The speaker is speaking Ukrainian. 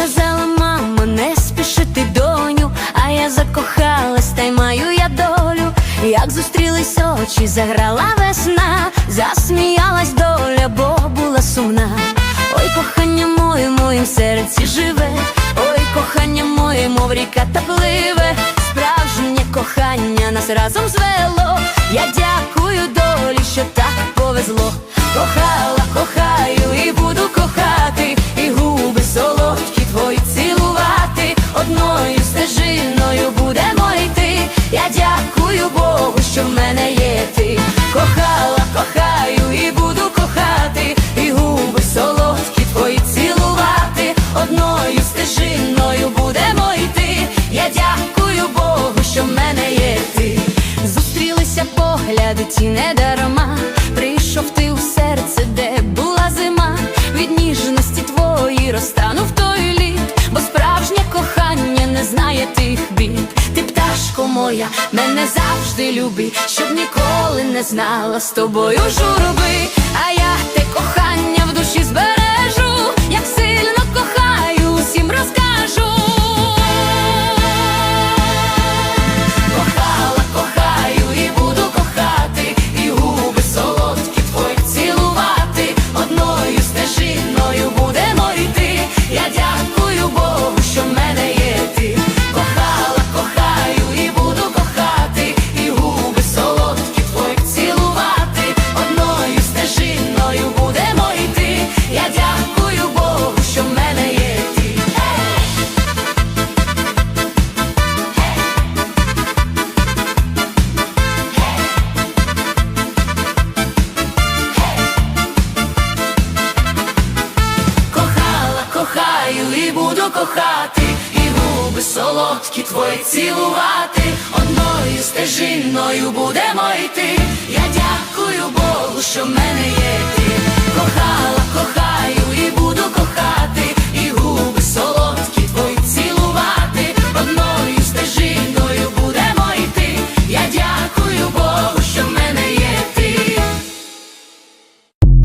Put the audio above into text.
Казала мама, не спішити доню, а я закохалась, та й маю я долю, як зустрілись очі, заграла весна, засміялась доля, бо була сумна. Ой, кохання моє, в моїм серці живе, ой, кохання моє, мов ріка та пливе, справжнє кохання нас разом звело. Я дякую долі, що так повезло, кохала, кохала. Що в мене є ти. Кохала, кохаю і буду кохати, і губи солодкі твої цілувати. Одною стежиною будемо йти. Я дякую Богу, що в мене є ти. Зустрілися погляди, ті не дарма. Прийшов ти у серце, де була зима. Від ніжності твої розтанув той лід, бо справжнє кохання не знає тих бід. Моя, мене завжди люби, щоб ніколи не знала з тобою журби. А я те кохання кохати, і губи солодкі твої цілувати. Одною стежиною будемо йти. Я дякую Богу, що в мене є ти.